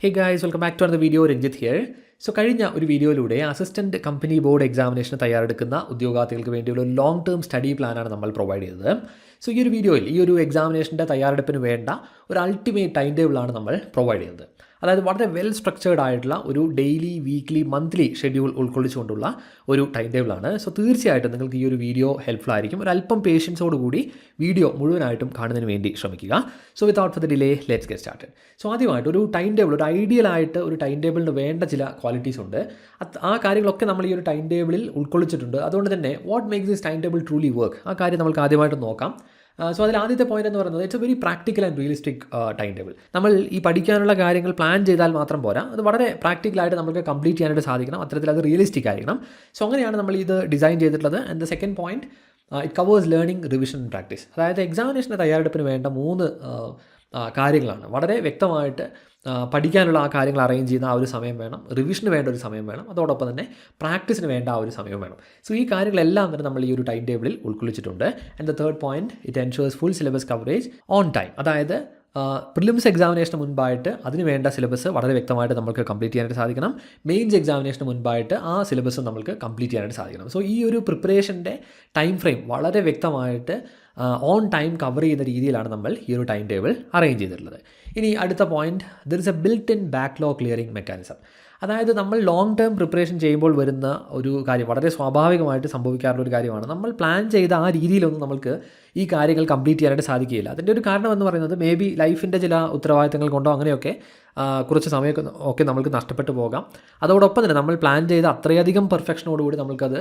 Hey guys welcome back to the video Ranjith here so കഴിഞ്ഞ ഒരു വീഡിയോയിലൂടെ assistant company board എക്സാമിനേഷന് തയ്യാറെടുക്കുന്ന ഉദ്യോഗാർത്ഥികൾക്ക് വേണ്ടിയുള്ള ഒരു ലോങ് ടേം സ്റ്റഡി പ്ലാനാണ് നമ്മൾ പ്രൊവൈഡ് ചെയ്തത്. സോ ഈ ഒരു വീഡിയോയിൽ ഈ ഒരു എക്സാമിനേഷന്റെ തയ്യാറെടുപ്പിന് വേണ്ട ഒരു അൾട്ടിമേറ്റ് ടൈം ടേബിളാണ് നമ്മൾ പ്രൊവൈഡ് ചെയ്യുന്നത് അതായത് വളരെ വെൽ സ്ട്രക്ചേർഡ് ആയിട്ടുള്ള ഒരു ഡെയിലി വീക്ക്ലി മന്ത്ലി ഷെഡ്യൂൾ ഉൾക്കൊള്ളിച്ചുകൊണ്ടുള്ള ഒരു ടൈം ടേബിളാണ് സോ തീർച്ചയായിട്ടും നിങ്ങൾക്ക് ഈ ഒരു വീഡിയോ ഹെൽപ്ഫുൾ ആയിരിക്കും. ഒരു അല്പം പേഷ്യൻസോട് കൂടി വീഡിയോ മുഴുവനായിട്ടും കാണുന്നതിന് വേണ്ടി ശ്രമിക്കുക. So without for the delay let's get started so ആദ്യമായിട്ട് ഒരു ടൈം ടേബിൾ ഒരു ഐഡിയൽ ആയിട്ട് ഒരു ടൈം ടേബിളിന് വേണ്ട ചില ക്വാളിറ്റീസ് ഉണ്ട്. ആ കാര്യങ്ങളൊക്കെ നമ്മൾ ഈ ഒരു ടൈം ടേബിളിൽ ഉൾക്കൊള്ളിച്ചിട്ടുണ്ട്. അതുകൊണ്ട് തന്നെ what makes this time table truly work ആ കാര്യം നമുക്ക് ആദ്യമായിട്ട് നോക്കാം. സോ അതിൽ ആദ്യത്തെ പോയിന്റ് എന്ന് പറയുന്നത് it's a very practical and realistic time table നമ്മൾ ഈ പഠിക്കാനുള്ള കാര്യങ്ങൾ പ്ലാൻ ചെയ്താൽ മാത്രം പോരാ. അത് വളരെ പ്രാക്ടിക്കലായിട്ട് നമുക്ക് കംപ്ലീറ്റ് ചെയ്യാനായിട്ട് സാധിക്കണം. അത്തരത്തിൽ അത് റിയലിസ്റ്റിക് ആയിരിക്കണം. സോ അങ്ങനെയാണ് നമ്മൾ ഇത് ഡിസൈൻ ചെയ്തിട്ടുള്ളത്. And the second point it covers learning revision practice അതായത് എക്സാമിനേഷന്റെ തയ്യാറെടുപ്പിന് വേണ്ട മൂന്ന് കാര്യങ്ങളാണ്. വളരെ വ്യക്തമായിട്ട് പഠിക്കാനുള്ള ആ കാര്യങ്ങൾ അറേഞ്ച് ചെയ്യുന്ന ആ ഒരു സമയം വേണം. റിവിഷന് വേണ്ട ഒരു സമയം വേണം. അതോടൊപ്പം തന്നെ പ്രാക്ടീസിന് വേണ്ട ആ ഒരു സമയം വേണം. സോ ഈ കാര്യങ്ങളെല്ലാം തന്നെ നമ്മൾ ഈ ഒരു ടൈം ടേബിളിൽ ഉൾക്കൊള്ളിച്ചിട്ടുണ്ട്. And the third point it ensures full syllabus coverage on time അതായത് പ്രിലിംസ് എക്സാമിനേഷന് മുൻപായിട്ട് അതിന് വേണ്ട സിലബസ് വളരെ വ്യക്തമായിട്ട് നമുക്ക് കംപ്ലീറ്റ് ചെയ്യാനായിട്ട് സാധിക്കണം. മെയിൻസ് എക്സാമിനേഷന് മുൻപായിട്ട് ആ സിലബസ് നമുക്ക് കംപ്ലീറ്റ് ചെയ്യാനായിട്ട് സാധിക്കണം. സോ ഈ ഒരു പ്രിപ്പറേഷന്റെ ടൈം ഫ്രെയിം വളരെ വ്യക്തമായിട്ട് ഓൺ ടൈം കവർ ചെയ്യുന്ന രീതിയിലാണ് നമ്മൾ ഈ ഒരു ടൈം ടേബിൾ അറേഞ്ച് ചെയ്തിട്ടുള്ളത്. ഇനി അടുത്ത point there is a built in backlog clearing mechanism അതായത് നമ്മൾ ലോങ് ടേം പ്രിപ്പറേഷൻ ചെയ്യുമ്പോൾ വരുന്ന ഒരു കാര്യം വളരെ സ്വാഭാവികമായിട്ട് സംഭവിക്കാറുള്ള ഒരു കാര്യമാണ്. നമ്മൾ പ്ലാൻ ചെയ്ത ആ രീതിയിലൊന്നും നമുക്ക് ഈ കാര്യങ്ങൾ കംപ്ലീറ്റ് ചെയ്യാനായിട്ട് സാധിക്കുകയില്ല. അതിന്റെ ഒരു കാരണം എന്ന് പറയുന്നത് മേ ബി ലൈഫിന്റെ ചില ഉത്തരവാദിത്തങ്ങൾ കൊണ്ടോ അങ്ങനെയൊക്കെ കുറച്ച് സമയമൊക്കെ ഒക്കെ നമുക്ക് നഷ്ടപ്പെട്ടു പോകാം. അതോടൊപ്പം തന്നെ നമ്മൾ പ്ലാൻ ചെയ്ത അത്രയധികം പെർഫെക്ഷനോടുകൂടി നമുക്കത്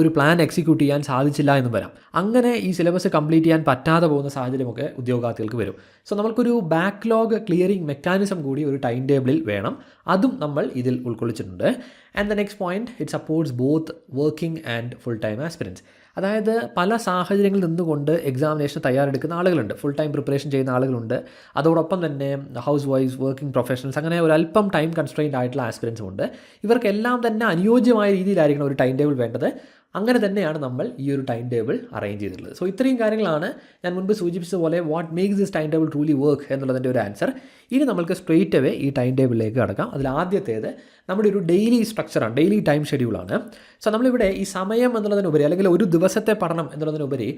ഒരു പ്ലാൻ എക്സിക്യൂട്ട് ചെയ്യാൻ സാധിച്ചില്ല എന്ന് വരാം. അങ്ങനെ ഈ സിലബസ് കംപ്ലീറ്റ് ചെയ്യാൻ പറ്റാതെ പോകുന്ന സാഹചര്യമൊക്കെ ഉദ്യോഗാർത്ഥികൾക്ക് വരും. സോ നമുക്കൊരു ബാക്ക്ലോഗ് ക്ലിയറിംഗ് മെക്കാനിസം കൂടി ഒരു ടൈം ടേബിളിൽ വേണം. അതും നമ്മൾ ഇതിൽ ഉൾക്കൊള്ളിച്ചിട്ടുണ്ട്. And the next point it supports both working and full time aspirants അതായത് പല സാഹചര്യങ്ങളിൽ നിന്നുകൊണ്ട് എക്സാമിനേഷൻ തയ്യാറെടുക്കുന്ന ആളുകളുണ്ട്. ഫുൾ ടൈം പ്രിപ്പറേഷൻ ചെയ്യുന്ന ആളുകളുണ്ട്. അതോടൊപ്പം തന്നെ ഹൗസ് വൈഫ് വർക്കിംഗ് പ്രൊഫഷണൽസ് അങ്ങനെ ഒരു അല്പം ടൈം കൺസ്ട്രെയിൻഡ് ആയിട്ടുള്ള ആസ്പിറൻസും ഉണ്ട്. ഇവർക്കെല്ലാം തന്നെ അനുയോജ്യമായ രീതിയിലായിരിക്കണം ഒരു ടൈം ടേബിൾ വേണ്ടത്. അങ്ങനെ തന്നെയാണ് നമ്മൾ ഈ ഒരു ടൈം ടേബിൾ അറേഞ്ച് ചെയ്തിട്ടുള്ളത്. സോ ഇത്രയും കാര്യങ്ങളാണ് ഞാൻ മുൻപ് സൂചിപ്പിച്ചതുപോലെ what makes this time table truly work എന്നുള്ളതിന്റെ ഒരു ആൻസർ ഇനി നമുക്ക് സ്ട്രെയിറ്റ് അവേ ഈ ടൈം ടേബിളിലേക്ക് കടക്കാം. അതിൽ ആദ്യത്തേത് നമ്മുടെ ഒരു ഡെയിലി സ്ട്രക്ചറാണ് ഡെയിലി ടൈം ഷെഡ്യൂളാണ് സോ നമ്മളിവിടെ ഈ സമയം എന്നുള്ളതിനുപരി അല്ലെങ്കിൽ ഒരു ദിവസത്തെ പഠനം എന്നുള്ളതിനുപരി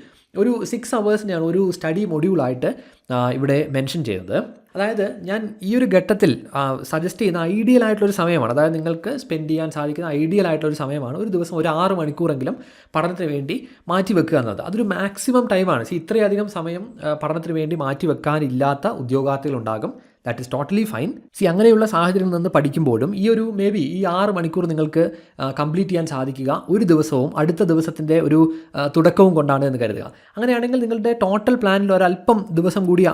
ഒരു സിക്സ് അവേഴ്സിനെയാണ് ഒരു സ്റ്റഡി മൊഡ്യൂളായിട്ട് ഇവിടെ മെൻഷൻ ചെയ്യുന്നത്. അതായത് ഞാൻ ഈ ഒരു ഘട്ടത്തിൽ സജസ്റ്റ് ചെയ്യുന്ന ഐഡിയൽ ആയിട്ടുള്ളൊരു സമയമാണ്. അതായത് നിങ്ങൾക്ക് സ്പെൻഡ് ചെയ്യാൻ സാധിക്കുന്ന ഐഡിയൽ ആയിട്ടുള്ളൊരു സമയമാണ്. ഒരു ദിവസം ഒരു ആറ് മണിക്കൂറെങ്കിലും പഠനത്തിന് വേണ്ടി മാറ്റി വെക്കുക എന്നത് അതൊരു മാക്സിമം ടൈമാണ് സി ഇത്രയധികം സമയം പഠനത്തിന് വേണ്ടി മാറ്റി വെക്കാനില്ലാത്ത ഉദ്യോഗാർത്ഥികളുണ്ടാകും. That is totally fine see അങ്ങനെയുള്ള സാഹചര്യങ്ങളിൽ നിന്ന് പഠിക്കുമ്പോഴും ഈ ഒരു മേ ബി ഈ ആറ് മണിക്കൂർ നിങ്ങൾക്ക് കംപ്ലീറ്റ് ചെയ്യാൻ സാധിക്കുക. ഒരു ദിവസവും അടുത്ത ദിവസത്തിന്റെ ഒരു തുടക്കവും കൊണ്ടാണ് എന്ന് കരുതുക. അങ്ങനെയാണെങ്കിൽ നിങ്ങളുടെ ടോട്ടൽ പ്ലാനിൽ ഒരല്പം ദിവസം കൂടി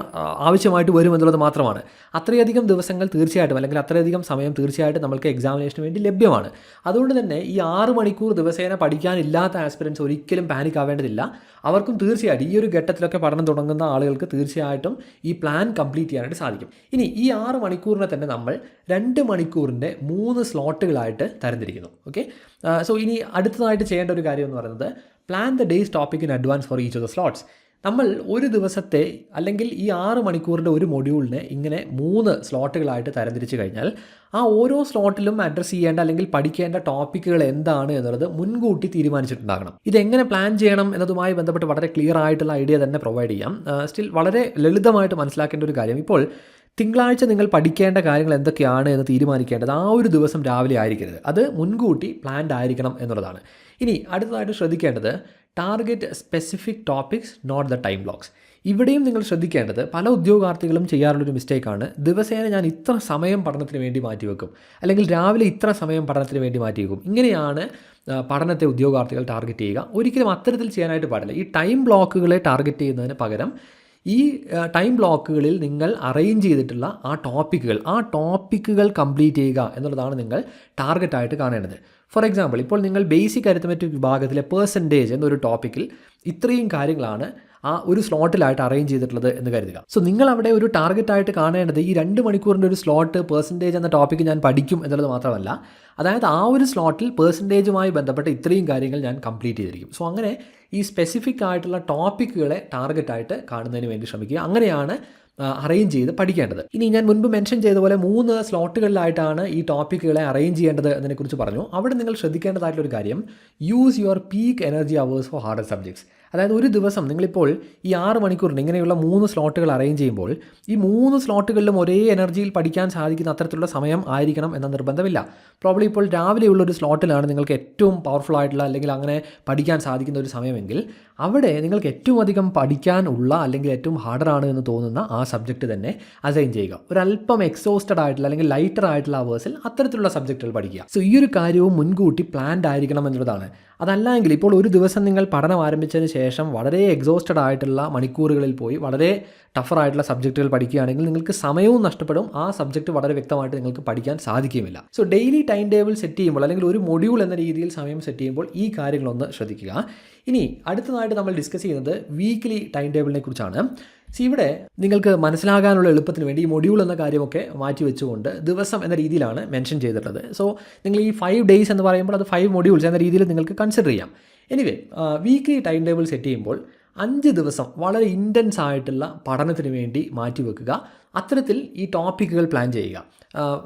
ആവശ്യമായിട്ട് വരും എന്നുള്ളത് മാത്രമാണ്. അത്രയധികം ദിവസങ്ങൾ തീർച്ചയായിട്ടും അല്ലെങ്കിൽ അത്രയധികം സമയം തീർച്ചയായിട്ടും നമുക്ക് എക്സാമിനേഷന് വേണ്ടി ലഭ്യമാണ്. അതുകൊണ്ട് തന്നെ ഈ ആറ് മണിക്കൂർ ദിവസേന പഠിക്കാനില്ലാത്ത ആസ്പിറൻസ് ഒരിക്കലും പാനിക് ആവേണ്ടതില്ല. അവർക്കും തീർച്ചയായിട്ടും ഈ ഒരു ഘട്ടത്തിലൊക്കെ പഠനം തുടങ്ങുന്ന ആളുകൾക്ക് തീർച്ചയായിട്ടും ഈ പ്ലാൻ കംപ്ലീറ്റ് ചെയ്യാനായിട്ട് സാധിക്കും. ഇനി ഈ ആറ് മണിക്കൂറിനെ തന്നെ നമ്മൾ രണ്ട് മണിക്കൂറിന്റെ മൂന്ന് സ്ലോട്ടുകളായിട്ട് തരംതിരിക്കുന്നു. ഓക്കെ സോ ഇനി അടുത്തതായിട്ട് ചെയ്യേണ്ട ഒരു കാര്യം എന്ന് പറയുന്നത് plan the days topic in advance for each of the slots നമ്മൾ ഒരു ദിവസത്തെ അല്ലെങ്കിൽ ഈ ആറ് മണിക്കൂറിന്റെ ഒരു മൊഡ്യൂളിനെ ഇങ്ങനെ മൂന്ന് സ്ലോട്ടുകളായിട്ട് തരംതിരിച്ച് കഴിഞ്ഞാൽ ആ ഓരോ സ്ലോട്ടിലും അഡ്രസ്സ് ചെയ്യേണ്ട അല്ലെങ്കിൽ പഠിക്കേണ്ട ടോപ്പിക്കുകൾ എന്താണ് എന്നുള്ളത് മുൻകൂട്ടി തീരുമാനിച്ചിട്ടുണ്ടാകണം. ഇതെങ്ങനെ പ്ലാൻ ചെയ്യണം എന്നതുമായി ബന്ധപ്പെട്ട് വളരെ ക്ലിയർ ആയിട്ടുള്ള ഐഡിയ തന്നെ പ്രൊവൈഡ് ചെയ്യാം. സ്റ്റിൽ വളരെ ലളിതമായിട്ട് മനസ്സിലാക്കേണ്ട ഒരു കാര്യം. ഇപ്പോൾ തിങ്കളാഴ്ച നിങ്ങൾ പഠിക്കേണ്ട കാര്യങ്ങൾ എന്തൊക്കെയാണ് എന്ന് തീരുമാനിക്കേണ്ടത് ആ ഒരു ദിവസം രാവിലെ ആയിരിക്കരുത്. അത് മുൻകൂട്ടി പ്ലാൻഡ് ആയിരിക്കണം എന്നുള്ളതാണ്. ഇനി അടുത്തതായിട്ട് ശ്രദ്ധിക്കേണ്ടത് target specific topics not the time blocks ഇവിടെയും നിങ്ങൾ ശ്രദ്ധിക്കേണ്ടത് പല ഉദ്യോഗാർത്ഥികളും ചെയ്യാറുള്ളൊരു മിസ്റ്റേക്കാണ് ദിവസേന ഞാൻ ഇത്ര സമയം പഠനത്തിന് വേണ്ടി മാറ്റിവെക്കും. അല്ലെങ്കിൽ രാവിലെ ഇത്ര സമയം പഠനത്തിന് വേണ്ടി മാറ്റിവെക്കും. ഇങ്ങനെയാണ് പഠനത്തെ ഉദ്യോഗാർത്ഥികൾ ടാർഗറ്റ് ചെയ്യുക. ഒരിക്കലും അത്തരത്തിൽ ചെയ്യാനായിട്ട് പാടില്ല. ഈ ടൈം ബ്ലോക്കുകളെ ടാർഗറ്റ് ചെയ്യുന്നതിന് പകരം ഈ ടൈം ബ്ലോക്കുകളിൽ നിങ്ങൾ അറേഞ്ച് ചെയ്തിട്ടുള്ള ആ ടോപ്പിക്കുകൾ ആ ടോപ്പിക്കുകൾ കംപ്ലീറ്റ് ചെയ്യുക എന്നുള്ളതാണ് നിങ്ങൾ ടാർഗറ്റായിട്ട് കാണേണ്ടത്. ഫോർ എക്സാമ്പിൾ ഇപ്പോൾ നിങ്ങൾ ബേസിക് അരിത്തമെറ്റിക് വിഭാഗത്തിലെ പേഴ്സന്റേജ് എന്നൊരു ടോപ്പിക്കിൽ ഇത്രയും കാര്യങ്ങളാണ് ആ ഒരു സ്ലോട്ടിലായിട്ട് അറേഞ്ച് ചെയ്തിട്ടുള്ളത് എന്ന് കരുതുക. സോ നിങ്ങൾ അവിടെ ഒരു ടാർഗറ്റായിട്ട് കാണേണ്ടത് ഈ രണ്ട് മണിക്കൂറിന്റെ ഒരു സ്ലോട്ട് പേഴ്സന്റേജ് എന്ന ടോപ്പിക്ക് ഞാൻ പഠിക്കും എന്നുള്ളത് മാത്രമല്ല അതായത് ആ ഒരു സ്ലോട്ടിൽ പേഴ്സന്റേജുമായി ബന്ധപ്പെട്ട ഇത്രയും കാര്യങ്ങൾ ഞാൻ കംപ്ലീറ്റ് ചെയ്തിരിക്കും. സോ അങ്ങനെ ഈ സ്പെസിഫിക് ആയിട്ടുള്ള ടോപ്പിക്കുകളെ ടാർഗറ്റായിട്ട് കാണുന്നതിന് വേണ്ടി ശ്രമിക്കുക. അങ്ങനെയാണ് അറേഞ്ച് ചെയ്ത് പഠിക്കേണ്ടത്. ഇനി ഞാൻ മുൻപ് മെൻഷൻ ചെയ്ത പോലെ മൂന്ന് സ്ലോട്ടുകളിലായിട്ടാണ് ഈ ടോപ്പിക്കുകളെ അറേഞ്ച് ചെയ്യേണ്ടത് എന്നതിനെക്കുറിച്ച് പറഞ്ഞു. അവിടെ നിങ്ങൾ ശ്രദ്ധിക്കേണ്ടതായിട്ടുള്ള ഒരു കാര്യം use your peak energy hours for hard subjects അതായത് ഒരു ദിവസം നിങ്ങളിപ്പോൾ ഈ ആറ് മണിക്കൂറിന് ഇങ്ങനെയുള്ള മൂന്ന് സ്ലോട്ടുകൾ അറേഞ്ച് ചെയ്യുമ്പോൾ ഈ മൂന്ന് സ്ലോട്ടുകളിലും ഒരേ എനർജിയിൽ പഠിക്കാൻ സാധിക്കുന്ന അത്തരത്തിലുള്ള സമയം ആയിരിക്കണം എന്ന നിർബന്ധമില്ല. പ്രോബ്ലി ഇപ്പോൾ രാവിലെയുള്ള ഒരു സ്ലോട്ടിലാണ് നിങ്ങൾക്ക് ഏറ്റവും പവർഫുൾ ആയിട്ടുള്ള അല്ലെങ്കിൽ അങ്ങനെ പഠിക്കാൻ സാധിക്കുന്ന ഒരു സമയമെങ്കിൽ അവിടെ നിങ്ങൾക്ക് ഏറ്റവും അധികം പഠിക്കാനുള്ള അല്ലെങ്കിൽ ഏറ്റവും ഹാർഡറാണ് എന്ന് തോന്നുന്ന ആ സബ്ജക്റ്റ് തന്നെ അസൈൻ ചെയ്യുക. ഒരല്പം എക്സോസ്റ്റഡ് ആയിട്ടുള്ള അല്ലെങ്കിൽ ലൈറ്റർ ആയിട്ടുള്ള അവേഴ്സിൽ അത്തരത്തിലുള്ള സബ്ജക്റ്റുകൾ പഠിക്കുക. സോ ഈ ഒരു കാര്യവും മുൻകൂട്ടി പ്ലാൻഡ് ആയിരിക്കണം എന്നുള്ളതാണ് അതല്ലെങ്കിൽ ഇപ്പോൾ ഒരു ദിവസം നിങ്ങൾ പഠനം ആരംഭിച്ചതിന് ശേഷം വളരെ എക്സോസ്റ്റഡ് ആയിട്ടുള്ള മണിക്കൂറുകളിൽ പോയി വളരെ ടഫറായിട്ടുള്ള സബ്ജക്റ്റുകൾ പഠിക്കുകയാണെങ്കിൽ നിങ്ങൾക്ക് സമയവും നഷ്ടപ്പെടും. ആ സബ്ജക്റ്റ് വളരെ വ്യക്തമായിട്ട് നിങ്ങൾക്ക് പഠിക്കാൻ സാധിക്കുകയില്ല so daily time table set ചെയ്യുമ്പോൾ അല്ലെങ്കിൽ ഒരു മൊഡ്യൂൾ എന്ന രീതിയിൽ സമയം സെറ്റ് ചെയ്യുമ്പോൾ ഈ കാര്യങ്ങളൊന്ന് ശ്രദ്ധിക്കുക. ഇനി അടുത്തതായിട്ട് നമ്മൾ ഡിസ്കസ് ചെയ്യുന്നത് വീക്ക്ലി ടൈം ടേബിളിനെ കുറിച്ചാണ്. സി ഇവിടെ നിങ്ങൾക്ക് മനസ്സിലാകാനുള്ള എളുപ്പത്തിന് വേണ്ടി ഈ മൊഡ്യൂൾ എന്ന കാര്യമൊക്കെ മാറ്റി വെച്ചുകൊണ്ട് ദിവസം എന്ന രീതിയിലാണ് മെൻഷൻ ചെയ്തിട്ടുള്ളത്. സോ നിങ്ങൾ ഈ ഫൈവ് ഡേയ്സ് എന്ന് പറയുമ്പോൾ അത് ഫൈവ് മൊഡ്യൂൾസ് എന്ന രീതിയിൽ നിങ്ങൾക്ക് കൺസിഡർ ചെയ്യാം. Anyway weekly time table set ചെയ്യുമ്പോൾ അഞ്ച് ദിവസം വളരെ ഇന്റൻസ് ആയിട്ടുള്ള പഠനത്തിന് വേണ്ടി മാറ്റി വെക്കുക അത്തരത്തിൽ ഈ ടോപ്പിക്കുകൾ പ്ലാൻ ചെയ്യുക.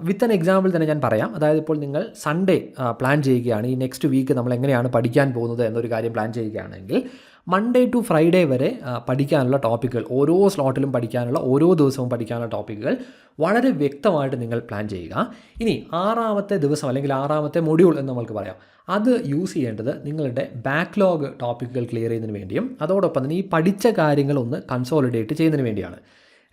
വിത്ത് ആൻ എക്സാമ്പിൾ തന്നെ ഞാൻ പറയാം. അതായത് ഇപ്പോൾ നിങ്ങൾ സൺഡേ പ്ലാൻ ചെയ്യുകയാണ്. ഈ നെക്സ്റ്റ് വീക്ക് നമ്മൾ എങ്ങനെയാണ് പഠിക്കാൻ പോകുന്നത് എന്നൊരു കാര്യം പ്ലാൻ ചെയ്യുകയാണെങ്കിൽ മൺഡേ ടു ഫ്രൈഡേ വരെ പഠിക്കാനുള്ള ടോപ്പിക്കുകൾ ഓരോ സ്ലോട്ടിലും പഠിക്കാനുള്ള ഓരോ ദിവസവും പഠിക്കാനുള്ള ടോപ്പിക്കുകൾ വളരെ വ്യക്തമായിട്ട് നിങ്ങൾ പ്ലാൻ ചെയ്യുക. ഇനി ആറാമത്തെ ദിവസം അല്ലെങ്കിൽ ആറാമത്തെ മൊഡ്യൂൾ എന്ന് നമുക്ക് പറയാം. അത് യൂസ് ചെയ്യേണ്ടത് നിങ്ങളുടെ ബാക്ക്ലോഗ് ടോപ്പിക്കുകൾ ക്ലിയർ ചെയ്യുന്നതിന് വേണ്ടിയും അതോടൊപ്പം തന്നെ ഈ പഠിച്ച കാര്യങ്ങളൊന്ന് കൺസോളിഡേറ്റ് ചെയ്യുന്നതിന് വേണ്ടിയാണ്.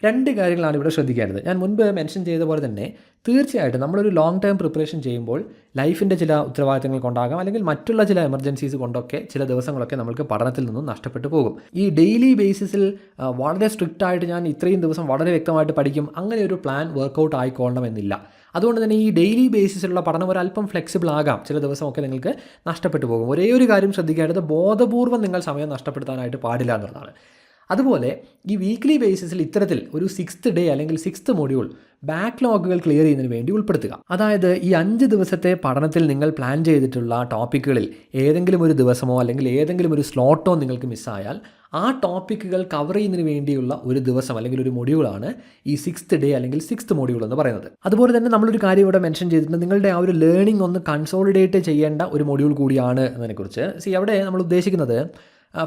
രണ്ട് കാര്യങ്ങളാണ് ഇവിടെ ശ്രദ്ധിക്കേണ്ടത്. ഞാൻ മുൻപ് മെൻഷൻ ചെയ്ത പോലെ തന്നെ തീർച്ചയായിട്ടും നമ്മളൊരു ലോങ് ടേം പ്രിപ്പറേഷൻ ചെയ്യുമ്പോൾ ലൈഫിന്റെ ചില ഉത്തരവാദിത്തങ്ങൾ കൊണ്ടാകാം അല്ലെങ്കിൽ മറ്റുള്ള ചില എമർജൻസീസ് കൊണ്ടൊക്കെ ചില ദിവസങ്ങളൊക്കെ നമുക്ക് പഠനത്തിൽ നിന്നും നഷ്ടപ്പെട്ടു പോകും. ഈ ഡെയിലി ബേസിസിൽ വളരെ സ്ട്രിക്റ്റ് ആയിട്ട് ഞാൻ ഇത്രയും ദിവസം വളരെ വ്യക്തമായിട്ട് പഠിക്കും അങ്ങനെ ഒരു പ്ലാൻ വർക്കൗട്ട് ആയിക്കൊള്ളണമെന്നില്ല അതുകൊണ്ട് തന്നെ ഈ ഡെയിലി ബേസിസിലുള്ള പഠനം ഒരല്പം ഫ്ലെക്സിബിൾ ആകാം. ചില ദിവസമൊക്കെ നിങ്ങൾക്ക് നഷ്ടപ്പെട്ടു പോകും. ഒരേ ഒരു കാര്യം ശ്രദ്ധിക്കേണ്ടത് ബോധപൂർവം നിങ്ങൾ സമയം നഷ്ടപ്പെടുത്താനായിട്ട് പാടില്ല എന്നുള്ളതാണ്. അതുപോലെ ഈ വീക്ക്ലി ബേസിസിൽ ഇത്തരത്തിൽ ഒരു സിക്സ്ത് ഡേ അല്ലെങ്കിൽ സിക്സ്ത് മൊഡ്യൂൾ ബാക്ക്ലോഗുകൾ ക്ലിയർ ചെയ്യുന്നതിന് വേണ്ടി ഉൾപ്പെടുത്തുക. അതായത് ഈ അഞ്ച് ദിവസത്തെ പഠനത്തിൽ നിങ്ങൾ പ്ലാൻ ചെയ്തിട്ടുള്ള ടോപ്പിക്കുകളിൽ ഏതെങ്കിലും ഒരു ദിവസമോ അല്ലെങ്കിൽ ഏതെങ്കിലും ഒരു സ്ലോട്ടോ നിങ്ങൾക്ക് മിസ്സായാൽ ആ ടോപ്പിക്കുകൾ കവർ ചെയ്യുന്നതിന് വേണ്ടിയുള്ള ഒരു ദിവസം അല്ലെങ്കിൽ ഒരു മൊഡ്യൂളാണ് ഈ സിക്സ്ത് ഡേ അല്ലെങ്കിൽ സിക്സ്ത് മൊഡ്യൂൾ എന്ന് പറയുന്നത്. അതുപോലെ തന്നെ നമ്മളൊരു കാര്യം ഇവിടെ മെൻഷൻ ചെയ്തിട്ടുണ്ട്. നിങ്ങളുടെ ആ ഒരു ലേണിംഗ് ഒന്ന് കൺസോളിഡേറ്റ് ചെയ്യേണ്ട ഒരു മൊഡ്യൂൾ കൂടിയാണ് എന്നതിനെക്കുറിച്ച്. സി അവിടെ നമ്മൾ ഉദ്ദേശിക്കുന്നത്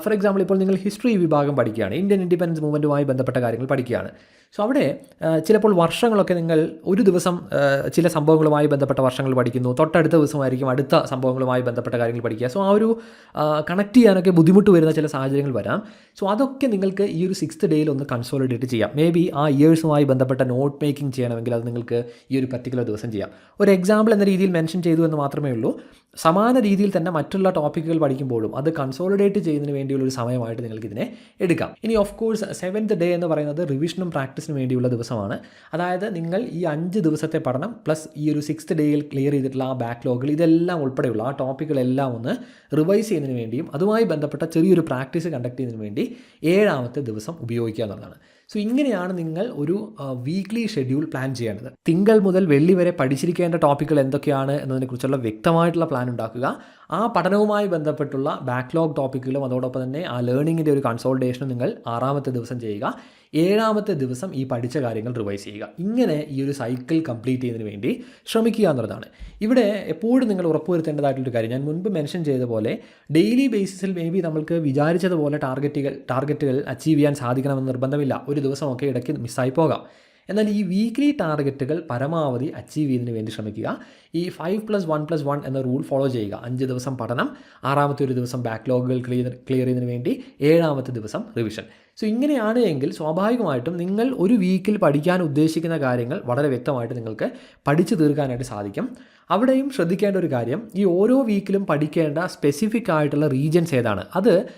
ഫോർ എക്സാമ്പിൾ ഇപ്പോൾ നിങ്ങൾ ഹിസ്റ്ററി വിഭാഗം പഠിക്കുകയാണ്. ഇന്ത്യൻ ഇൻഡിപെൻഡൻസ് മൂവ്മെന്റുമായി ബന്ധപ്പെട്ട കാര്യങ്ങൾ പഠിക്കുകയാണ്. സോ അവിടെ ചിലപ്പോൾ വർഷങ്ങളൊക്കെ നിങ്ങൾ ഒരു ദിവസം ചില സംഭവങ്ങളുമായി ബന്ധപ്പെട്ട വർഷങ്ങൾ പഠിക്കുന്നു. തൊട്ടടുത്ത ദിവസമായിരിക്കും അടുത്ത സംഭവങ്ങളുമായി ബന്ധപ്പെട്ട കാര്യങ്ങൾ പഠിക്കുക. സോ ആ ഒരു കണക്ട് ചെയ്യാനൊക്കെ ബുദ്ധിമുട്ട് വരുന്ന ചില സാഹചര്യങ്ങൾ വരാം. സോ അതൊക്കെ നിങ്ങൾക്ക് ഈ ഒരു സിക്സ്ത് ഡേയിൽ ഒന്ന് കൺസോളിഡേറ്റ് ചെയ്യാം. മേ ബി ആ ഇയേഴ്സുമായി ബന്ധപ്പെട്ട നോട്ട് മേക്കിംഗ് ചെയ്യണമെങ്കിൽ അത് നിങ്ങൾക്ക് ഈ ഒരു പർട്ടിക്കുലർ ദിവസം ചെയ്യാം. ഒരു എക്സാമ്പിൾ എന്ന രീതിയിൽ മെൻഷൻ ചെയ്തു എന്ന് മാത്രമേ ഉള്ളൂ. സമാന രീതിയിൽ തന്നെ മറ്റുള്ള ടോപ്പിക്കുകൾ പഠിക്കുമ്പോഴും അത് കൺസോളിഡേറ്റ് ചെയ്യുന്നതിന് വേണ്ടിയുള്ള ഒരു സമയമായിട്ട് നിങ്ങൾക്ക് ഇതിനെ എടുക്കാം. ഇനി ഓഫ് കോഴ്സ് സെവൻത്ത് ഡേ എന്ന് പറയുന്നത് റിവിഷനും പ്രാക്ടീസിനും വേണ്ടിയുള്ള ദിവസമാണ്. അതായത് നിങ്ങൾ ഈ അഞ്ച് ദിവസത്തെ പഠനം പ്ലസ് ഈ ഒരു സിക്സ്ത് ഡേയിൽ ക്ലിയർ ചെയ്തിട്ടുള്ള ആ ബാക്ക്ലോഗുകൾ ഇതെല്ലാം ഉൾപ്പെടെയുള്ള ആ ടോപ്പിക്കുകളെല്ലാം ഒന്ന് റിവൈസ് ചെയ്യുന്നതിന് വേണ്ടിയും അതുമായി ബന്ധപ്പെട്ട ചെറിയൊരു പ്രാക്ടീസ് കണ്ടക്ട് ചെയ്യുന്നതിന് വേണ്ടി ഏഴാമത്തെ ദിവസം ഉപയോഗിക്കുക എന്നുള്ളതാണ്. സോ ഇങ്ങനെയാണ് നിങ്ങൾ ഒരു വീക്ക്ലി ഷെഡ്യൂൾ പ്ലാൻ ചെയ്യേണ്ടത്. തിങ്കൾ മുതൽ വെള്ളി വരെ പഠിച്ചിരിക്കേണ്ട ടോപ്പിക്കുകൾ എന്തൊക്കെയാണ് എന്നതിനെക്കുറിച്ചുള്ള വ്യക്തമായിട്ടുള്ള പ്ലാൻ ഉണ്ടാക്കുക. ആ പഠനവുമായി ബന്ധപ്പെട്ടുള്ള ബാക്ക്ലോഗ് ടോപ്പിക്കുകളും അതോടൊപ്പം തന്നെ ആ ലേണിങ്ങിന്റെ ഒരു കൺസോൾട്ടേഷനും നിങ്ങൾ ആറാമത്തെ ദിവസം ചെയ്യുക. ഏഴാമത്തെ ദിവസം ഈ പഠിച്ച കാര്യങ്ങൾ റിവൈസ് ചെയ്യുക. ഇങ്ങനെ ഈ ഒരു സൈക്കിൾ കംപ്ലീറ്റ് ചെയ്യുന്നതിന് വേണ്ടി ശ്രമിക്കുക എന്നുള്ളതാണ്. ഇവിടെ എപ്പോഴും നിങ്ങൾ ഉറപ്പുവരുത്തേണ്ടതായിട്ടുള്ളൊരു കാര്യം. ഞാൻ മുൻപ് മെൻഷൻ ചെയ്ത പോലെ ഡെയിലി ബേസിസിൽ മേ ബി നമ്മൾക്ക് വിചാരിച്ചതുപോലെ ടാർഗറ്റുകൾ ടാർഗറ്റുകൾ അച്ചീവ് ചെയ്യാൻ സാധിക്കണമെന്ന് നിർബന്ധമില്ല. ഒരു ദിവസമൊക്കെ ഇടയ്ക്ക് മിസ്സായി പോകാം. എന്നാൽ ഈ വീക്ക്ലി ടാർഗറ്റുകൾ പരമാവധി അച്ചീവ് ചെയ്യുന്നതിന് വേണ്ടി ശ്രമിക്കുക. ഈ five plus one plus one എന്ന റൂൾ ഫോളോ ചെയ്യുക. അഞ്ച് ദിവസം പഠനം ആറാമത്തെ ഒരു ദിവസം ബാക്ക്ലോഗുകൾ ക്ലിയർ ക്ലിയർ ചെയ്യുന്നതിന് വേണ്ടി ഏഴാമത്തെ ദിവസം റിവിഷൻ സോ ഇങ്ങനെയാണ് എങ്കിൽ സ്വാഭാവികമായിട്ടും നിങ്ങൾ ഒരു വീക്കിൽ പഠിക്കാൻ ഉദ്ദേശിക്കുന്ന കാര്യങ്ങൾ വളരെ വ്യക്തമായിട്ട് നിങ്ങൾക്ക് പഠിച്ചു തീർക്കാനായിട്ട് സാധിക്കും. അവിടെയും ശ്രദ്ധിക്കേണ്ട ഒരു കാര്യം ഈ ഓരോ വീക്കിലും പഠിക്കേണ്ട സ്പെസിഫിക് ആയിട്ടുള്ള റീജൻസ് ഏതാണ്? അത്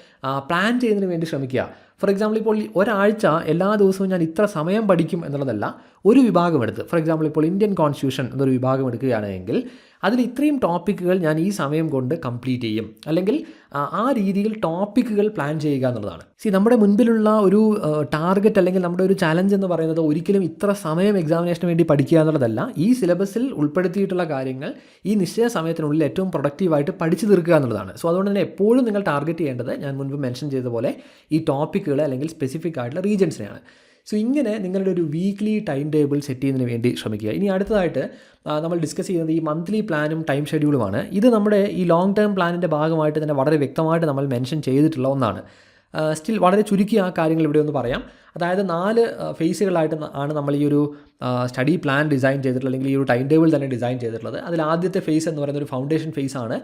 പ്ലാൻ ചെയ്യുന്നതിന് വേണ്ടി ശ്രമിക്കുക. ഫോർ എക്സാമ്പിൾ ഇപ്പോൾ ഒരാഴ്ച എല്ലാ ദിവസവും ഞാൻ ഇത്ര സമയം പഠിക്കും എന്നുള്ളതല്ല ഒരു വിഭാഗം എടുത്ത്. ഫോർ എക്സാമ്പിൾ ഇപ്പോൾ ഇന്ത്യൻ കോൺസ്റ്റിറ്റ്യൂഷൻ എന്നൊരു വിഭാഗം എടുക്കുകയാണെങ്കിൽ അതിൽ ഇത്രയും ടോപ്പിക്കുകൾ ഞാൻ ഈ സമയം കൊണ്ട് കംപ്ലീറ്റ് ചെയ്യും. അല്ലെങ്കിൽ ആ രീതിയിൽ ടോപ്പിക്കുകൾ പ്ലാൻ ചെയ്യുക എന്നുള്ളതാണ്. സി നമ്മുടെ മുൻപിലുള്ള ഒരു ടാർഗറ്റ് അല്ലെങ്കിൽ നമ്മുടെ ഒരു ചലഞ്ച് എന്ന് പറയുന്നത് ഒരിക്കലും ഇത്ര സമയം എക്സാമിനേഷന് വേണ്ടി പഠിക്കുക എന്നുള്ളതല്ല. ഈ സിലബസിൽ ഉൾപ്പെടുത്തിയിട്ടുള്ള കാര്യങ്ങൾ ഈ നിശ്ചയ സമയത്തിനുള്ളിൽ ഏറ്റവും പ്രൊഡക്റ്റീവായിട്ട് പഠിച്ചു തീർക്കുക എന്നുള്ളതാണ്. സോ അതുകൊണ്ട് തന്നെ എപ്പോഴും നിങ്ങൾ ടാർഗറ്റ് ചെയ്യേണ്ടത് ഞാൻ മുൻപ് മെൻഷൻ ചെയ്ത പോലെ ഈ ടോപ്പിക്കുകൾ അല്ലെങ്കിൽ സ്പെസിഫിക് ആയിട്ടുള്ള റീജൻസിനെയാണ് സോ ഇങ്ങനെ നിങ്ങളുടെ ഒരു വീക്ക്ലി ടൈം ടേബിൾ സെറ്റ് ചെയ്യുന്നതിന് വേണ്ടി ശ്രമിക്കുക. ഇനി അടുത്തതായിട്ട് നമ്മൾ ഡിസ്കസ് ചെയ്യുന്നത് ഈ മന്ത്ലി പ്ലാനും ടൈം ഷെഡ്യൂളുമാണ് ഇത് നമ്മുടെ ഈ ലോങ് ടേം പ്ലാനിന്റെ ഭാഗമായിട്ട് തന്നെ വളരെ വ്യക്തമായിട്ട് നമ്മൾ മെൻഷൻ ചെയ്തിട്ടുള്ള ഒന്നാണ്. സ്റ്റിൽ വളരെ ചുരുക്കി ആ കാര്യങ്ങൾ ഇവിടെ ഒന്ന് പറയാം. അതായത് നാല് ഫേസുകളായിട്ട് ആണ് നമ്മൾ ഈ ഒരു സ്റ്റഡി പ്ലാൻ ഡിസൈൻ ചെയ്തിട്ടുള്ളത് അല്ലെങ്കിൽ ഈ ഒരു ടൈം ടേബിൾ തന്നെ ഡിസൈൻ ചെയ്തിട്ടുള്ളത്. അതിൽ ആദ്യത്തെ ഫേസ് എന്ന് പറയുന്ന ഒരു ഫൗണ്ടേഷൻ ഫേസ് ആണ്.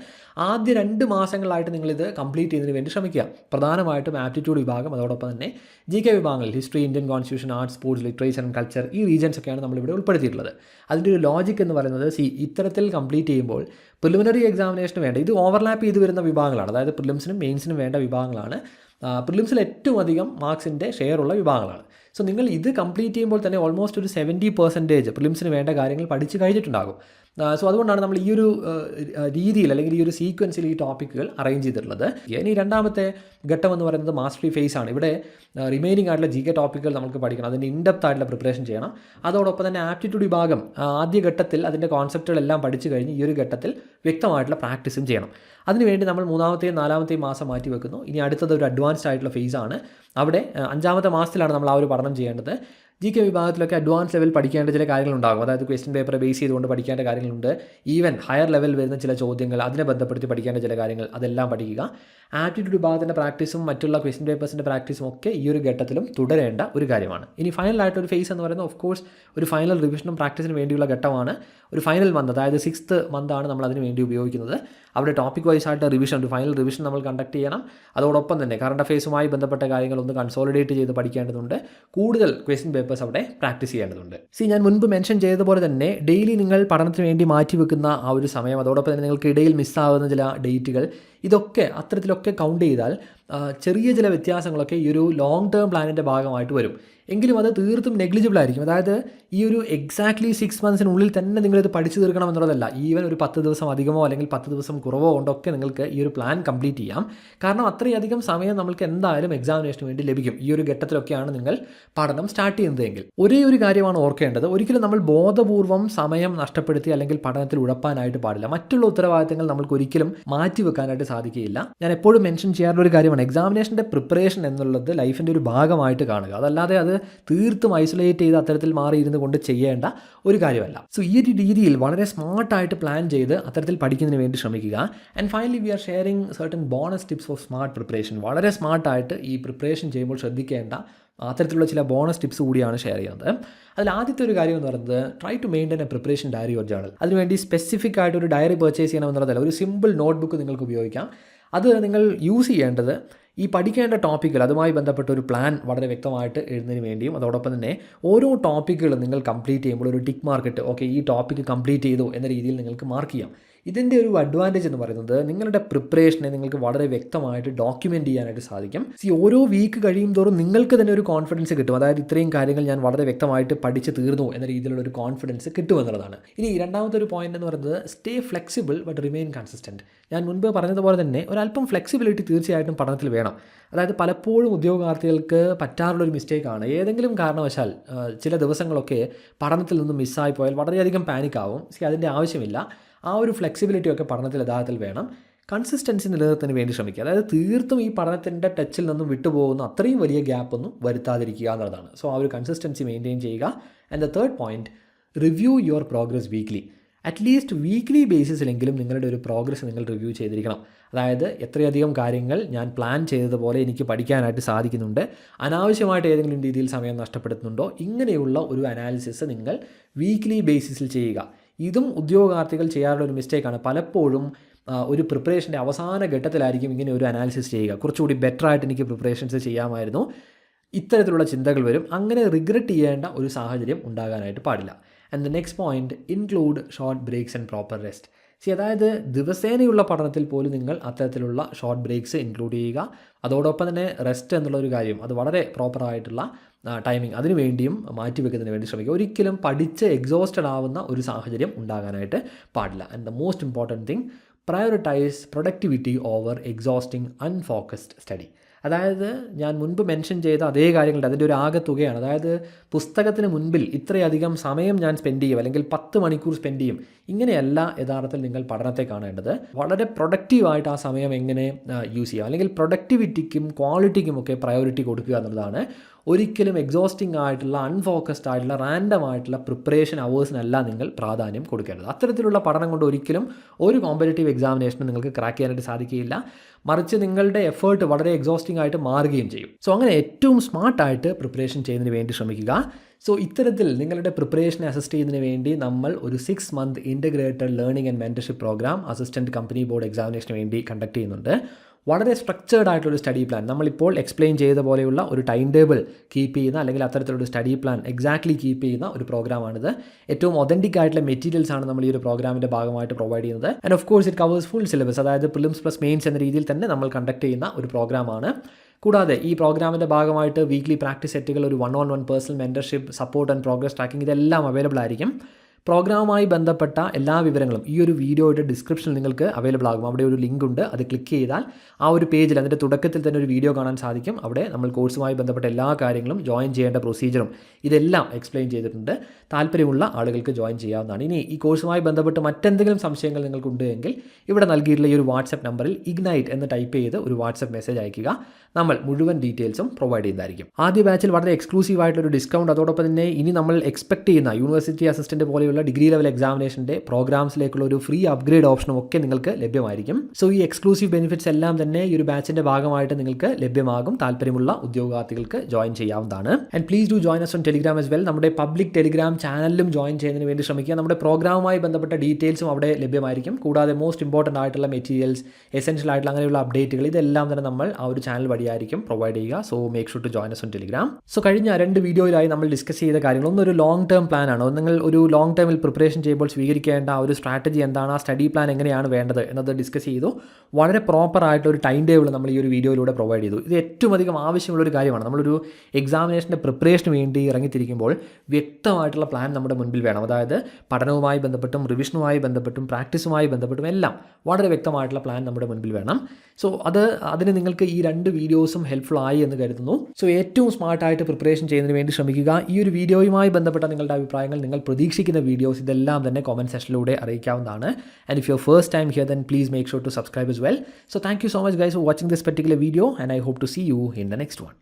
ആദ്യ രണ്ട് മാസങ്ങളായിട്ട് നിങ്ങൾ ഇത് കംപ്ലീറ്റ് ചെയ്യുന്നതിന് വേണ്ടി ശ്രമിക്കുക. പ്രധാനമായിട്ടും ആപ്റ്റിറ്റ്യൂഡ് വിഭാഗം അതോടൊപ്പം തന്നെ ജി കെ വിഭാഗങ്ങൾ history Indian constitution arts sports literature and culture ഈ റീജൻസ് ഒക്കെയാണ് നമ്മളിവിടെ ഉൾപ്പെടുത്തിയിട്ടുള്ളത്. അതിന്റെ ഒരു ലോജിക് എന്ന് പറയുന്നത് സി ഇത്തരത്തിൽ കംപ്ലീറ്റ് ചെയ്യുമ്പോൾ പ്രിലിമിനറി എക്സാമിനേഷന് വേണ്ട. ഇത് ഓവർലാപ്പ് ചെയ്ത് വരുന്ന വിഭാഗങ്ങളാണ്. അതായത് പ്രിലിംസിനും മെയിൻസിനും വേണ്ട വിഭാഗങ്ങളാണ്. പ്രിലിംസിൽ ഏറ്റവും അധികം മാർക്സിന്റെ ഷെയർ ഉള്ള വിഭാഗങ്ങളാണ്. സോ നിങ്ങൾ ഇത് കംപ്ലീറ്റ് ചെയ്യുമ്പോൾ തന്നെ ഓൾമോസ്റ്റ് ഒരു സെവന്റി പെർസെന്റേജ് പ്രിലിംസിന് വേണ്ട കാര്യങ്ങൾ പഠിച്ച് കഴിഞ്ഞിട്ടുണ്ടാകും. സോ അതുകൊണ്ടാണ് നമ്മൾ ഈ ഒരു രീതിയിൽ അല്ലെങ്കിൽ ഈ ഒരു സീക്വൻസിൽ ഈ ടോപ്പിക്കുകൾ അറേഞ്ച് ചെയ്തിട്ടുള്ളത്. ഇനി രണ്ടാമത്തെ ഘട്ടം എന്ന് പറയുന്നത് മാസ്റ്ററി ഫേസ് ആണ്. ഇവിടെ റിമൈനിങ് ആയിട്ടുള്ള ജി കെ ടോപ്പിക്കുകൾ നമുക്ക് പഠിക്കണം. അതിന്റെ ഇൻഡെപ്ത് ആയിട്ടുള്ള പ്രിപ്പറേഷൻ ചെയ്യണം. അതോടൊപ്പം തന്നെ ആപ്റ്റിറ്റ്യൂഡ് വിഭാഗം ആദ്യ ഘട്ടത്തിൽ അതിന്റെ കോൺസെപ്റ്റുകളെല്ലാം പഠിച്ചു കഴിഞ്ഞ് ഈ ഒരു ഘട്ടത്തിൽ വ്യക്തമായിട്ടുള്ള പ്രാക്ടീസും ചെയ്യണം. അതിനുവേണ്ടി നമ്മൾ മൂന്നാമത്തെയും നാലാമത്തെയും മാസം മാറ്റി വെക്കുന്നു. ഇനി അടുത്തത് ഒരു അഡ്വാൻസ്ഡ് ആയിട്ടുള്ള ഫേസ് ആണ്. അവിടെ അഞ്ചാമത്തെ മാസത്തിലാണ് നമ്മൾ ആ ഒരു പഠനം ചെയ്യേണ്ടത്. ജി കെ വിഭാഗത്തിലൊക്കെ അഡ്വാൻസ് ലെവൽ പഠിക്കേണ്ട ചില കാര്യങ്ങളുണ്ടാകും. അതായത് ക്വസ്റ്റ്യൻ പേപ്പർ ബേസ് ചെയ്തുകൊണ്ട് പഠിക്കേണ്ട കാര്യങ്ങളുണ്ട്. ഈവൻ ഹയർ ലെവൽ വരുന്ന ചില ചോദ്യങ്ങൾ അതിനെ ബന്ധപ്പെടുത്തി പഠിക്കേണ്ട ചില കാര്യങ്ങൾ അതെല്ലാം പഠിക്കുക. ആപ്റ്റിറ്റ്യൂഡ് വിഭാഗത്തിന്റെ പ്രാക്ടീസും മറ്റുള്ള ക്വസ്റ്റ്യൻ പേപ്പേഴ്സിന്റെ പ്രാക്ടീസും ഒക്കെ ഈ ഒരു ഘട്ടത്തിലും തുടരേണ്ട ഒരു കാര്യമാണ്. ഇനി ഫൈനലായിട്ട് ഒരു ഫേസ് എന്ന് പറയുന്നത് ഓഫ് കോഴ്സ് ഒരു ഫൈനൽ റിവിഷനും പ്രാക്ടീസിന് വേണ്ടിയുള്ള ഘട്ടമാണ്. ഒരു ഫൈനൽ മന്ത് അതായത് സിക്സ്ത് മന്താണ് നമ്മൾ അതിന് വേണ്ടി ഉപയോഗിക്കുന്നത്. അവിടെ ടോപ്പിക് വൈസ് ആയിട്ട് റിവിഷൻ ഒരു ഫൈനൽ റിവിഷൻ നമ്മൾ കണ്ടക്ട് ചെയ്യണം. അതോടൊപ്പം തന്നെ കറണ്ട് അഫയേഴ്സുമായി ബന്ധപ്പെട്ട കാര്യങ്ങൾ ഒന്ന് കൺസോളിഡേറ്റ് ചെയ്ത് പഠിക്കേണ്ടതുണ്ട്. കൂടുതൽ ക്വസ്റ്റ്യൻ പേപ്പേഴ്സ് അവിടെ പ്രാക്ടീസ് ചെയ്യേണ്ടതുണ്ട്. സി ഞാൻ മുൻപ് മെൻഷൻ ചെയ്തതുപോലെ തന്നെ ഡെയിലി നിങ്ങൾ പഠനത്തിന് വേണ്ടി മാറ്റി വെക്കുന്ന ആ ഒരു സമയം അതോടൊപ്പം തന്നെ നിങ്ങൾക്ക് ഇടയിൽ മിസ്സാവുന്ന ചില ഡേറ്റുകൾ ഇതൊക്കെ അത്തരത്തിലൊക്കെ കൗണ്ട് ചെയ്താൽ ചെറിയ ചില വ്യത്യാസങ്ങളൊക്കെ ഈ ഒരു ലോങ് ടേം പ്ലാനിന്റെ ഭാഗമായിട്ട് വരും. എങ്കിലും അത് തീർത്തും നെഗ്ലിജിബിൾ ആയിരിക്കും. അതായത് ഈ ഒരു എക്സാക്ട്ലി സിക്സ് മന്ത്സിനുള്ളിൽ തന്നെ നിങ്ങളിത് പഠിച്ചു തീർക്കണം എന്നുള്ളതല്ല. ഈവൻ ഒരു പത്ത് ദിവസം അധികമോ അല്ലെങ്കിൽ പത്ത് ദിവസം കുറവോ കൊണ്ടൊക്കെ നിങ്ങൾക്ക് ഈ ഒരു പ്ലാൻ കംപ്ലീറ്റ് ചെയ്യാം. കാരണം അത്രയധികം സമയം നമ്മൾക്ക് എന്തായാലും എക്സാമിനേഷന് വേണ്ടി ലഭിക്കും. ഈ ഒരു ഘട്ടത്തിലൊക്കെയാണ് നിങ്ങൾ പഠനം സ്റ്റാർട്ട് ചെയ്യുന്നതെങ്കിൽ. ഒരേ ഒരു കാര്യമാണ് ഓർക്കേണ്ടത്. ഒരിക്കലും നമ്മൾ ബോധപൂർവം സമയം നഷ്ടപ്പെടുത്തി അല്ലെങ്കിൽ പഠനത്തിൽ ഉഴപ്പാനായിട്ട് പാടില്ല. മറ്റുള്ള ഉത്തരവാദിത്തങ്ങൾ നമ്മൾക്ക് ഒരിക്കലും മാറ്റി വെക്കാനായിട്ട് സാധിക്കുകയില്ല. ഞാൻ എപ്പോഴും മെൻഷൻ ചെയ്യാറുള്ള ഒരു കാര്യമാണ് എക്സാമിനേഷന്റെ പ്രിപ്പറേഷൻ എന്നുള്ളത് ലൈഫിന്റെ ഒരു ഭാഗമായിട്ട് കാണുക. അതല്ലാതെ അത് തീർത്തും ഐസൊലേറ്റ് ചെയ്ത് അത്തരത്തിൽ മാറിയിരുന്നു കൊണ്ട് ചെയ്യേണ്ട ഒരു കാര്യമല്ല. സോ ഈ ഒരു രീതിയിൽ വളരെ സ്മാർട്ടായിട്ട് പ്ലാൻ ചെയ്ത് അത്തരത്തിൽ പഠിക്കുന്നതിന് വേണ്ടി ശ്രമിക്കുക. And finally we are sharing certain bonus tips for smart preparation വളരെ സ്മാർട്ടായിട്ട് ഈ പ്രിപ്പറേഷൻ ചെയ്യുമ്പോൾ ശ്രദ്ധിക്കേണ്ട അത്തരത്തിലുള്ള ചില ബോണസ് ടിപ്സ് കൂടിയാണ് ഷെയർ ചെയ്യുന്നത്. അതിൽ ആദ്യത്തെ ഒരു കാര്യം എന്ന് പറയുന്നത് try to maintain a preparation diary or journal അതിനുവേണ്ടി സ്പെസിഫിക് ആയിട്ട് ഒരു ഡയറി പർച്ചേസ് ചെയ്യണമെന്നുള്ളതല്ല ഒരു സിമ്പിൾ നോട്ട്ബുക്ക് നിങ്ങൾക്ക് ഉപയോഗിക്കാം. അത് നിങ്ങൾ യൂസ് ചെയ്യേണ്ടത് ഈ പഠിക്കേണ്ട ടോപ്പിക്കുകൾ അതുമായി ബന്ധപ്പെട്ട ഒരു പ്ലാൻ വളരെ വ്യക്തമായിട്ട് എഴുതുന്നതിന് വേണ്ടിയും അതോടൊപ്പം തന്നെ ഓരോ ടോപ്പിക്കുകളും നിങ്ങൾ കംപ്ലീറ്റ് ചെയ്യുമ്പോൾ ഒരു ടിക്ക് മാർക്കിട്ട് ഓക്കെ ഈ ടോപ്പിക്ക് കംപ്ലീറ്റ് ചെയ്തു എന്ന രീതിയിൽ നിങ്ങൾക്ക് മാർക്ക് ചെയ്യാം. ഇതിന്റെ ഒരു അഡ്വാന്റേജ് എന്ന് പറയുന്നത് നിങ്ങളുടെ പ്രിപ്പറേഷനെ നിങ്ങൾക്ക് വളരെ വ്യക്തമായിട്ട് ഡോക്യുമെന്റ് ചെയ്യാനായിട്ട് സാധിക്കും. സി ഓരോ വീക്ക് കഴിയും തോറും നിങ്ങൾക്ക് തന്നെ ഒരു കോൺഫിഡൻസ് കിട്ടും. അതായത് ഇത്രയും കാര്യങ്ങൾ ഞാൻ വളരെ വ്യക്തമായിട്ട് പഠിച്ച് തീർന്നു എന്ന രീതിയിലുള്ള ഒരു കോൺഫിഡൻസ് കിട്ടുമെന്നുള്ളതാണ് ഇനി രണ്ടാമത്തെ ഒരു പോയിന്റ് എന്ന് പറയുന്നത് stay flexible but remain consistent ഞാൻ മുൻപ് പറഞ്ഞതുപോലെ തന്നെ ഒരല്പം ഫ്ലെക്സിബിലിറ്റി തീർച്ചയായിട്ടും പഠനത്തിൽ വേണം. അതായത് പലപ്പോഴും ഉദ്യോഗാർത്ഥികൾക്ക് പറ്റാറുള്ള ഒരു മിസ്റ്റേക്കാണ് ഏതെങ്കിലും കാരണവശാൽ ചില ദിവസങ്ങളൊക്കെ പഠനത്തിൽ നിന്ന് മിസ്സായി പോയാൽ വളരെയധികം പാനിക് ആവും. സി അതിന്റെ ആവശ്യമില്ല. ആ ഒരു ഫ്ലെക്സിബിലിറ്റി ഒക്കെ പഠനത്തിൽ യഥാർത്ഥത്തിൽ വേണം. കൺസിസ്റ്റൻസി നിലനിർത്തുന്നതിന് വേണ്ടി ശ്രമിക്കുക. അതായത് തീർത്തും ഈ പഠനത്തിന്റെ ടച്ചിൽ നിന്നും വിട്ടുപോകുന്ന അത്രയും വലിയ ഗ്യാപ്പ് ഒന്നും വരുത്താതിരിക്കുക എന്നുള്ളതാണ്. സോ ആ ഒരു കൺസിസ്റ്റൻസി മെയിന്റെയിൻ ചെയ്യുക. And the third point review your progress weekly at least weekly ബേസിസിലെങ്കിലും നിങ്ങളുടെ ഒരു പ്രോഗ്രസ് നിങ്ങൾ റിവ്യൂ ചെയ്തിരിക്കണം. അതായത് എത്രയധികം കാര്യങ്ങൾ ഞാൻ പ്ലാൻ ചെയ്തതുപോലെ എനിക്ക് പഠിക്കാനായിട്ട് സാധിക്കുന്നുണ്ട്. അനാവശ്യമായിട്ട് ഏതെങ്കിലും രീതിയിൽ സമയം നഷ്ടപ്പെടുത്തുന്നുണ്ടോ? ഇങ്ങനെയുള്ള ഒരു അനാലിസിസ് നിങ്ങൾ വീക്ക്ലി ബേസിസിൽ ചെയ്യുക. ഇതും ഉദ്യോഗാർത്ഥികൾ ചെയ്യാറുള്ള ഒരു മിസ്റ്റേക്കാണ് പലപ്പോഴും ഒരു പ്രിപ്പറേഷന്റെ അവസാന ഘട്ടത്തിലായിരിക്കും ഇങ്ങനെ ഒരു അനാലിസിസ് ചെയ്യുക. കുറച്ചുകൂടി ബെറ്റർ ആയിട്ട് എനിക്ക് പ്രിപ്പറേഷൻസ് ചെയ്യാമായിരുന്നു. ഇത്തരത്തിലുള്ള ചിന്തകൾ വരും. അങ്ങനെ റിഗ്രറ്റ് ചെയ്യേണ്ട ഒരു സാഹചര്യം ഉണ്ടാകാനായിട്ട് പാടില്ല. And the next point include short breaks and proper rest C അതായത് ദിവസേനയുള്ള പഠനത്തിൽ പോലും നിങ്ങൾ അത്തരത്തിലുള്ള ഷോർട്ട് ബ്രേക്സ് ഇൻക്ലൂഡ് ചെയ്യുക. അതോടൊപ്പം തന്നെ റെസ്റ്റ് എന്നുള്ളൊരു കാര്യം അത് വളരെ പ്രോപ്പറായിട്ടുള്ള ടൈമിംഗ് അതിനു വേണ്ടിയും മാറ്റിവെക്കുന്നതിന് വേണ്ടി ശ്രമിക്കുക. ഒരിക്കലും പഠിച്ച് എക്സോസ്റ്റഡ് ആവുന്ന ഒരു സാഹചര്യം ഉണ്ടാകാനായിട്ട് പാടില്ല. And the most important thing prioritise productivity over exhausting unfocused study അതായത് ഞാൻ മുൻപ് മെൻഷൻ ചെയ്ത അതേ കാര്യങ്ങളുടെ അതിന്റെ ഒരു ആകെത്തുകയാണ് അതായത് പുസ്തകത്തിന് മുൻപിൽ ഇത്രയധികം സമയം ഞാൻ സ്പെൻഡ് ചെയ്യും. അല്ലെങ്കിൽ പത്ത് മണിക്കൂർ സ്പെൻഡ് ചെയ്യും. ഇങ്ങനെയല്ല യഥാർത്ഥത്തിൽ നിങ്ങൾ പഠനത്തെ കാണേണ്ടത്. വളരെ പ്രൊഡക്റ്റീവായിട്ട് ആ സമയം എങ്ങനെ യൂസ് ചെയ്യാം. അല്ലെങ്കിൽ പ്രൊഡക്ടിവിറ്റിക്കും ക്വാളിറ്റിക്കും ഒക്കെ പ്രയോറിറ്റി കൊടുക്കുക എന്നുള്ളതാണ് ഒരിക്കലും എക്സോസ്റ്റിംഗ് ആയിട്ടുള്ള അൺഫോക്കസ്ഡ് ആയിട്ടുള്ള റാൻഡം ആയിട്ടുള്ള പ്രിപ്പറേഷൻ അവേഴ്സിനല്ല നിങ്ങൾ പ്രാധാന്യം കൊടുക്കേണ്ടത്. അത്തരത്തിലുള്ള പഠനം കൊണ്ട് ഒരിക്കലും ഒരു കോമ്പറ്റേറ്റീവ് എക്സാമിനേഷനും നിങ്ങൾക്ക് ക്രാക്ക് ചെയ്യാനായിട്ട് സാധിക്കുകയില്ല. മറിച്ച് നിങ്ങളുടെ എഫേർട്ട് വളരെ എക്സോസ്റ്റിംഗ് ആയിട്ട് മാറുകയും ചെയ്യും. സോ അങ്ങനെ ഏറ്റവും സ്മാർട്ടായിട്ട് പ്രിപ്പറേഷൻ ചെയ്യുന്നതിന് വേണ്ടി ശ്രമിക്കുക. സോ ഇത്തരത്തിൽ നിങ്ങളുടെ പ്രിപ്പറേഷൻ അസിസ്റ്റ് ചെയ്യുന്നതിന് വേണ്ടി നമ്മൾ ഒരു six month integrated learning and mentorship programme assistant company board എക്സാമിനേഷന് വേണ്ടി കണ്ടക്ട് ചെയ്യുന്നുണ്ട്. വളരെ സ്ട്രക്ചേർഡ് ആയിട്ടുള്ളൊരു സ്റ്റഡി പ്ലാൻ നമ്മളിപ്പോൾ എക്സ്പ്ലെയിൻ ചെയ്ത പോലെയുള്ള ഒരു ടൈം ടേബിൾ കീപ്പ് ചെയ്യുന്ന അല്ലെങ്കിൽ അത്തരത്തിലുള്ള സ്റ്റഡി പ്ലാൻ എക്സാക്ട്ലി കീപ്പ് ചെയ്യുന്ന ഒരു പ്രോഗ്രാമാണിത് ഏറ്റവും ഒതന്റിക് ആയിട്ടുള്ള മെറ്റീരിയൽസ് ആണ് നമ്മൾ ഈ ഒരു പ്രോഗ്രാമിന്റെ ഭാഗമായിട്ട് പ്രൊവൈഡ് ചെയ്യുന്നത്. And of course it covers full syllabus അതായത് പ്രിലിംസ് പ്ലസ് മെയിൻസ് എന്ന രീതിയിൽ തന്നെ നമ്മൾ കണ്ടക്ട് ചെയ്യുന്ന ഒരു പ്രോഗ്രാമാണ് കൂടാതെ ഈ പ്രോഗ്രാമിന്റെ ഭാഗമായിട്ട് വീക്ക്ലി പ്രാക്ടീസ് സെറ്റുകൾ ഒരു one on one personal mentorship support and progress tracking ഇതെല്ലാം അവൈലബിൾ ആയിരിക്കും. പ്രോഗ്രാമുമായി ബന്ധപ്പെട്ട എല്ലാ വിവരങ്ങളും ഈ ഒരു വീഡിയോയുടെ ഡിസ്ക്രിപ്ഷനിൽ നിങ്ങൾക്ക് അവൈലബിൾ ആകും. അവിടെ ഒരു ലിങ്ക് ഉണ്ട്. അത് ക്ലിക്ക് ചെയ്താൽ ആ ഒരു പേജിൽ അതിന്റെ തുടക്കത്തിൽ തന്നെ ഒരു വീഡിയോ കാണാൻ സാധിക്കും. അവിടെ നമ്മൾ കോഴ്സുമായി ബന്ധപ്പെട്ട എല്ലാ കാര്യങ്ങളും ജോയിൻ ചെയ്യേണ്ട പ്രൊസീജിയറും ഇതെല്ലാം എക്സ്പ്ലെയിൻ ചെയ്തിട്ടുണ്ട്. താല്പര്യമുള്ള ആളുകൾക്ക് ജോയിൻ ചെയ്യാവുന്നതാണ്. ഇനി ഈ കോഴ്സുമായി ബന്ധപ്പെട്ട് മറ്റെന്തെങ്കിലും സംശയങ്ങൾ നിങ്ങൾക്കുണ്ട് എങ്കിൽ ഇവിടെ നൽകിയിട്ടുള്ള ഈ ഒരു വാട്സപ്പ് നമ്പറിൽ ഇഗ്നൈറ്റ് എന്ന് ടൈപ്പ് ചെയ്ത് ഒരു വാട്സപ്പ് മെസ്സേജ് അയക്കുക നമ്മൾ മുഴുവൻ ഡീറ്റെയിൽസും പ്രൊവൈഡ് ചെയ്യുന്നതായിരിക്കും. ആദ്യ ബാച്ചിൽ വളരെ എക്സ്ക്ലൂസീവ് ആയിട്ടുള്ള ഒരു ഡിസ്കൗണ്ട് അതോടൊപ്പം തന്നെ ഇനി നമ്മൾ എക്സ്പെക്ട് ചെയ്യുന്ന യൂണിവേഴ്സിറ്റി അസിസ്റ്റന്റ് പോലെയുള്ള ഡിഗ്രി ലെവൽ എക്സാമിനേഷന്റെ പ്രോഗ്രാംസിലേക്കുള്ള ഒരു ഫ്രീ അപ്ഗ്രേഡ് ഓപ്ഷനും ഒക്കെ നിങ്ങൾക്ക് ലഭ്യമായിരിക്കും. സോ ഈ എക്സ്ക്ലൂസീവ് ബെനിഫിറ്റ്സ് എല്ലാം തന്നെ ഈ ഒരു ബാച്ചിന്റെ ഭാഗമായിട്ട് നിങ്ങൾക്ക് ലഭ്യമാകും. താല്പര്യമുള്ള ഉദ്യോഗാർത്ഥികൾക്ക് ജോയിൻ ചെയ്യാവുന്നതാണ്. And please do join us on Telegram as well നമ്മുടെ പബ്ലിക് ടെലിഗ്രാം ചാനലിലും ജോയിൻ ചെയ്യുന്നതിന് വേണ്ടി ശ്രമിക്കുക. നമ്മുടെ പ്രോഗ്രാമുമായി ബന്ധപ്പെട്ട ഡീറ്റെയിൽസും അവിടെ ലഭ്യമായിരിക്കും. കൂടാതെ മോസ്റ്റ് ഇമ്പോർട്ടന്റ് ആയിട്ടുള്ള മെറ്റീരിയൽസ് എസെൻഷ്യൽ ആയിട്ടുള്ള അങ്ങനെയുള്ള അപ്ഡേറ്റുകൾ ഇതെല്ലാം തന്നെ നമ്മൾ ആ ഒരു ചാനൽ വഴിയായിരിക്കും പ്രൊവൈഡ് ചെയ്യുക. So make sure to join us on Telegram so കഴിഞ്ഞ രണ്ട് വീഡിയോയിലായി നമ്മൾ ഡിസ്കസ് ചെയ്ത കാര്യങ്ങൾ. ഒന്നൊരു ലോങ് ടേം പ്ലാനാണ് നിങ്ങൾ ഒരു ലോങ് ടേമിൽ പ്രിപ്പറേഷൻ ചെയ്യുമ്പോൾ സ്വീകരിക്കേണ്ട ആ ഒരു സ്ട്രാറ്റജി എന്താണ്? ആ സ്റ്റഡി പ്ലാൻ എങ്ങനെയാണ് വേണ്ടത് എന്നത് ഡിസ്കസ് ചെയ്തു. വളരെ പ്രോപ്പർ ആയിട്ടുള്ള ഒരു ടൈം ടേബിൾ നമ്മൾ ഈ ഒരു വീഡിയോയിലൂടെ പ്രൊവൈഡ് ചെയ്തു. ഇത് ഏറ്റവും അധികം ആവശ്യമുള്ള ഒരു കാര്യമാണ്. നമ്മളൊരു എക്സാമിനേഷന്റെ പ്രിപ്പറേഷന് വേണ്ടി ഇറങ്ങിത്തിരിക്കുമ്പോൾ വ്യക്തമായിട്ടുള്ള പ്ലാൻ നമ്മുടെ മുൻപിൽ വേണം. അതായത് പഠനവുമായി ബന്ധപ്പെട്ടും റിവിഷനുമായി ബന്ധപ്പെട്ടും പ്രാക്ടീസുമായി ബന്ധപ്പെട്ടും എല്ലാം വളരെ വ്യക്തമായിട്ടുള്ള പ്ലാൻ നമ്മുടെ മുൻപിൽ വേണം. സോ അത് അതിന് നിങ്ങൾക്ക് ഈ രണ്ട് വീഡിയോസും ഹെൽപ്ഫുൾ ആയി എന്ന് കരുതുന്നു. സോ ഏറ്റവും സ്മാർട്ടായിട്ട് പ്രിപ്പറേഷൻ ചെയ്യുന്നതിന് വേണ്ടി ശ്രമിക്കുക. ഈ ഒരു വീഡിയോയുമായി ബന്ധപ്പെട്ട നിങ്ങളുടെ അഭിപ്രായങ്ങൾ നിങ്ങൾ പ്രതീക്ഷിക്കുന്ന വീഡിയോസ് ഇതെല്ലാം തന്നെ കോമൻ സെഷനിലൂടെ അറിയിക്കാവുന്നതാണ്. And if you first time here then please make sure to subscribe as well so thank you so much guys for watching this particular video and I hope to see you in the next one